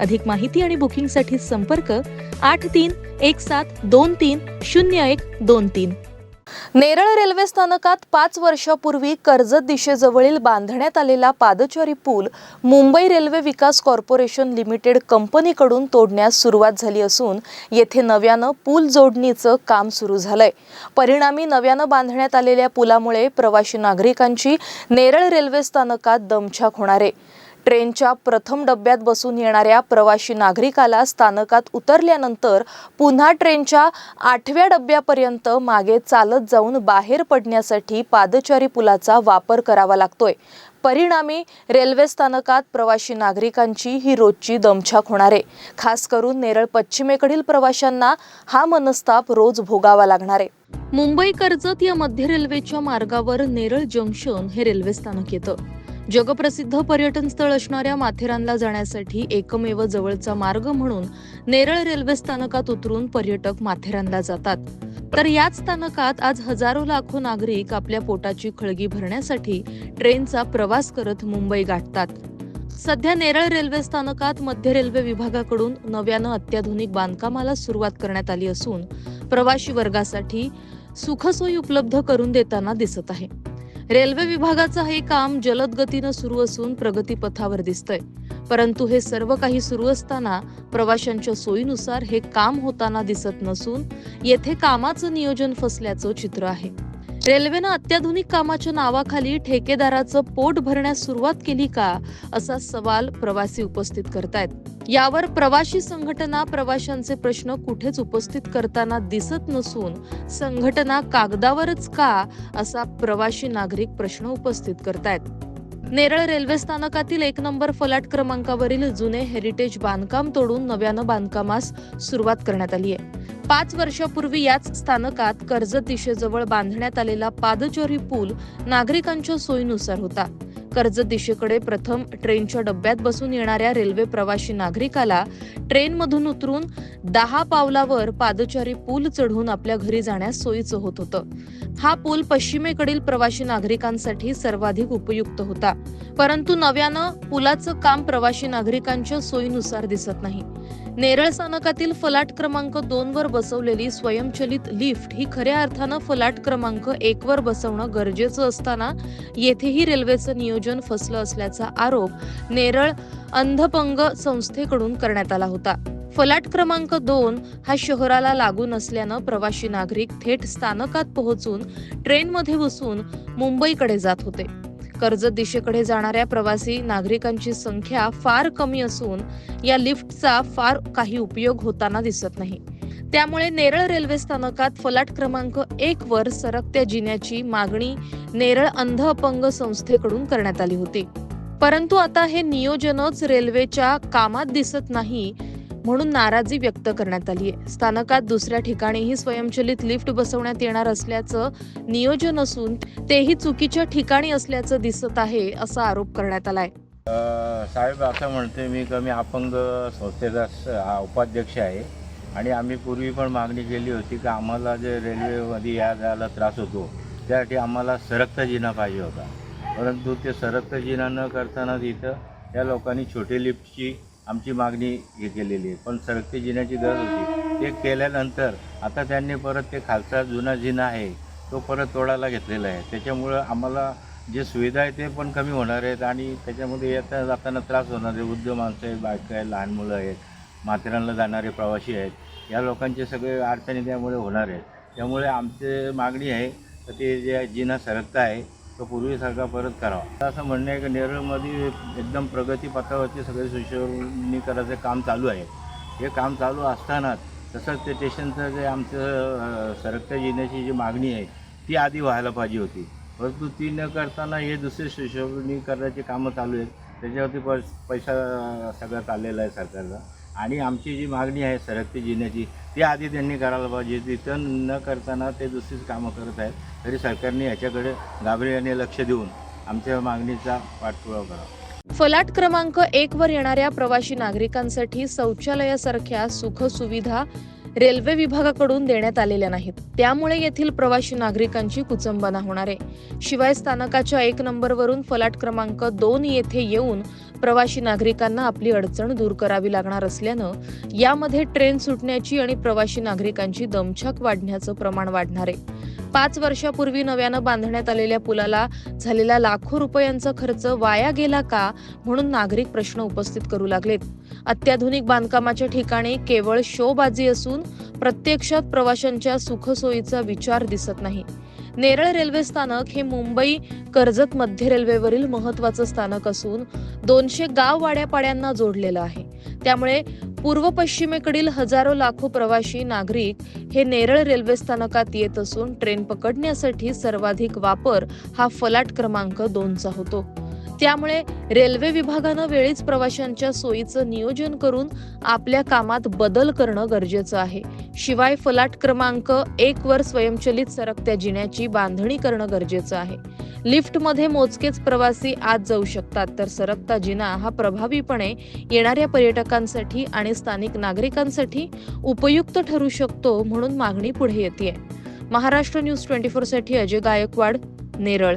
अधिक माहिती आणि बुकिंगसाठी संपर्क आठ तीन एक सात दोन तीन शून्य एक दोन तीन. नेरळ रेल्वे स्थानकात पाच वर्षापूर्वी कर्जत दिशेजवळील बांधण्यात आलेला पादचारी पूल Mumbai railway Vikas corporation limited कंपनीकडून तोडण्यास सुरुवात झाली असून येथे नव्यानं पूल जोडणीचं काम सुरू झालंय. परिणामी नव्यानं बांधण्यात आलेल्या पुलामुळे प्रवासी नागरिकांची नेरळ रेल्वे स्थानकात दमछाक होणार आहे. ट्रेनच्या प्रथम डब्यात बसून येणाऱ्या प्रवाशी नागरिकाला स्थानकात उतरल्यानंतर पुन्हा ट्रेनच्या आठव्या डब्यापर्यंत मागे चालत जाऊन बाहेर पडण्यासाठी पादचारी पुलाचा वापर करावा लागतोय. परिणामी रेल्वे स्थानकात प्रवाशी नागरिकांची ही रोजची दमछाक होणार आहे. खास करून नेरळ पश्चिमेकडील प्रवाशांना हा मनस्ताप रोज भोगावा लागणार आहे. मुंबई कर्जत या मध्य रेल्वेच्या मार्गावर नेरळ जंक्शन हे रेल्वे स्थानक येतं. जगप्रसिद्ध पर्यटन स्थळ असणाऱ्या माथेरानला जाण्यासाठी एकमेव जवळचा मार्ग म्हणून नेरळ रेल्वे स्थानकात उतरून पर्यटक माथेरानला जातात. तर याच स्थानकात आज हजारो लाखो नागरिक आपल्या पोटाची खळगी भरण्यासाठी ट्रेनचा प्रवास करत मुंबई गाठतात. सध्या नेरळ रेल्वे स्थानकात मध्य रेल्वे विभागाकडून नव्यानं अत्याधुनिक बांधकामाला सुरुवात करण्यात आली असून प्रवासी वर्गासाठी सुखसोयी उपलब्ध करून देताना दिसत आहे. रेल्वे विभागाचं हे काम जलद गतीनं सुरू असून प्रगतीपथावर दिसतंय. परंतु हे सर्व काही सुरू असताना प्रवाशांच्या सोयीनुसार हे काम होताना दिसत नसून येथे कामाचं नियोजन फसल्याचं चित्र आहे. रेल्वेनं अत्याधुनिक कामाच्या नावाखाली ठेकेदाराचं पोट भरण्यास सुरुवात केली का असा सवाल प्रवासी उपस्थित करतायत. यावर प्रवासी संघटना प्रवाशांचे प्रश्न कुठेच उपस्थित करताना दिसत नसून संघटना कागदावरच का असा प्रवासी नागरिक प्रश्न उपस्थित करतायत. नेरळ रेल्वे स्थानकातील एक नंबर फलाट क्रमांकावरील जुने हेरिटेज बांधकाम तोडून नव्यानं बांधकामास सुरुवात करण्यात आली आहे पाच वर्षापूर्वी याच स्थानकात कर्जत दिशेजवळ बांधण्यात आलेला पादचोरी पूल नागरिकांच्या सोयीनुसार होता. कर्जत दिशेकडे प्रथम ट्रेनच्या डब्यात बसून येणाऱ्या रेल्वे प्रवाशी नागरिकाला ट्रेनमधून उतरून दहा पावलावर पादचारी पूल चढून आपल्या घरी जाण्यास सोयीचं होत होतं. हा पूल पश्चिमेकडील प्रवासी नागरिकांसाठी सर्वाधिक उपयुक्त होता. परंतु नव्यानं पुलाचं काम प्रवाशी नागरिकांच्या सोयीनुसार दिसत नाही. नेरळ स्थानकातील फलाट क्रमांक दोन वर बसवलेली स्वयंचलित लिफ्ट ही खऱ्या अर्थानं फलाट क्रमांक एक वर बसवणं गरजेचं असताना येथेही रेल्वेचं नियोजन फसलं असल्याचा आरोप नेरळ अंधपंग संस्थेकडून करण्यात आला होता. फलाट क्रमांक दोन हा शहराला लागून असल्यानं प्रवासी नागरिक थेट स्थानकात पोहोचून ट्रेनमध्ये बसून मुंबईकडे जात होते. कर्जत दिशेकडे जाणाऱ्या प्रवासी नागरिकांची संख्या फार कमी असून या लिफ्टचा फार काही उपयोग होताना दिसत नाही. त्यामुळे नेरळ रेल्वे स्थानकात फलाट क्रमांक एक वर सरकत्या जिन्याची मागणी नेरळ अंध अपंग संस्थेकडून करण्यात आली होती. परंतु आता हे नियोजनच रेल्वेच्या कामात दिसत नाही म्हणून नाराजी व्यक्त करण्यात आली आहे. स्थानकात दुसऱ्या ठिकाणीही स्वयंचलित लिफ्ट बसवण्यात येणार असल्याचं नियोजन असून तेही चुकीच्या ठिकाणी असल्याचं दिसत आहे असा आरोप करण्यात आलाय. साहेब असं म्हणते मी कमी अपंग संस्थेचा उपाध्यक्ष आहे. आणि आम्ही पूर्वी पण मागणी केली होती की आम्हाला जे रेल्वेमध्ये या जायला त्रास होतो त्यासाठी आम्हाला सरकता जिना पाहिजे होता. परंतु ते सरकता जिना न करताना तिथं त्या लोकांनी छोटे लिफ्टची आमची मागणी हे केलेली. आहे पण सरकते जिन्याची गरज होती. ते केल्यानंतर आता त्यांनी परत ते खालचा जुना जिना आहे तो परत तोडायला घेतलेला आहे. त्याच्यामुळं आम्हाला जे सुविधा आहे ते पण कमी होणार आहेत आणि त्याच्यामध्ये येता जाताना त्रास होणार आहे. वृद्ध माणसं आहेत बायका आहेत लहान मुलं आहेत माथेरानला जाणारे प्रवासी आहेत. या लोकांचे सगळे अडचणी त्यामुळे होणार आहेत. त्यामुळे आमची मागणी आहे तर ते जे जिना सरकता आहे तो पूर्वीसारखा परत करावा. असं म्हणणं आहे की नेरळमध्ये एकदम प्रगतीपथावरती सगळे सुशोभीकरणाचे काम चालू आहे. हे काम चालू असतानाच तसंच ते स्टेशनचं जे आमचं सरकता सरकत्या जिन्याची जी मागणी आहे ती आधी व्हायला पाहिजे होती. परंतु ती न करताना हे दुसरे सुशोभीकरणाची कामं चालू आहेत. त्याच्यावरती प पैसा सगळा चाललेला आहे सरकारचा. आणि आमची जी मागणी आहे सरकती जिन्याची ती आधी त्यांनी करायला पाहिजे. तिथं न करताना ते दुसरीच कामं करत आहेत. तरी सरकारने याच्याकडे गांभीर्याने लक्ष देऊन आमच्या मागणीचा पाठपुरावा करावा. फलाट क्रमांक एक वर येणाऱ्या प्रवाशी नागरिकांसाठी शौचालयासारख्या सुखसुविधा रेल्वे विभागाकडून देण्यात आलेल्या नाहीत. त्यामुळे येथील प्रवाशी नागरिकांची कुचंबना होणार आहे. शिवाय स्थानकाच्या एक नंबरवरून फलाट क्रमांक दोन येथे येऊन प्रवाशी नागरिकांना आपली अडचण दूर करावी लागणार असल्यानं यामध्ये ट्रेन सुटण्याची आणि प्रवाशी नागरिकांची दमछाक वाढण्याचं प्रमाण वाढणार आहे. पाच वर्षापूर्वी नव्यानं बांधण्यात आलेल्या पुलाला झालेला लाखो रुपयांचा खर्च वाया गेला का म्हणून नागरिक प्रश्न उपस्थित करू लागलेत. अत्याधुनिक बांधकामाच्या ठिकाणी केवळ शोबाजी असून प्रत्यक्षात प्रवाशांच्या सुखसोयीचा विचार दिसत नाही. नेरळ रेल्वे स्थानक हे मुंबई कर्जत मध्य रेल्वेवरील महत्वाचं स्थानक असून दोनशे गाव वाड्यापाड्यांना जोडलेलं आहे. त्यामुळे पूर्व पश्चिमेकडील हजारो लाखो प्रवासी नागरिक हे नेरळ रेल्वे स्थानकात येत असून ट्रेन पकडण्यासाठी सर्वाधिक वापर हा फलाट क्रमांक दोनचा होतो. त्यामुळे रेल्वे विभागानं वेळीच प्रवाशांच्या सोयीचं नियोजन करून आपल्या कामात बदल करणं गरजेचं आहे. शिवाय फलाट क्रमांक एक वर स्वयंचलित सरकत्या जिन्याची बांधणी करणं गरजेचं आहे. लिफ्टमध्ये मोजकेच प्रवासी आत जाऊ शकतात तर सरकता जिना हा प्रभावीपणे येणाऱ्या पर्यटकांसाठी आणि स्थानिक नागरिकांसाठी उपयुक्त ठरू शकतो म्हणून मागणी पुढे येते महाराष्ट्र न्यूज ट्वेंटी साठी अजय गायकवाड नेरळ.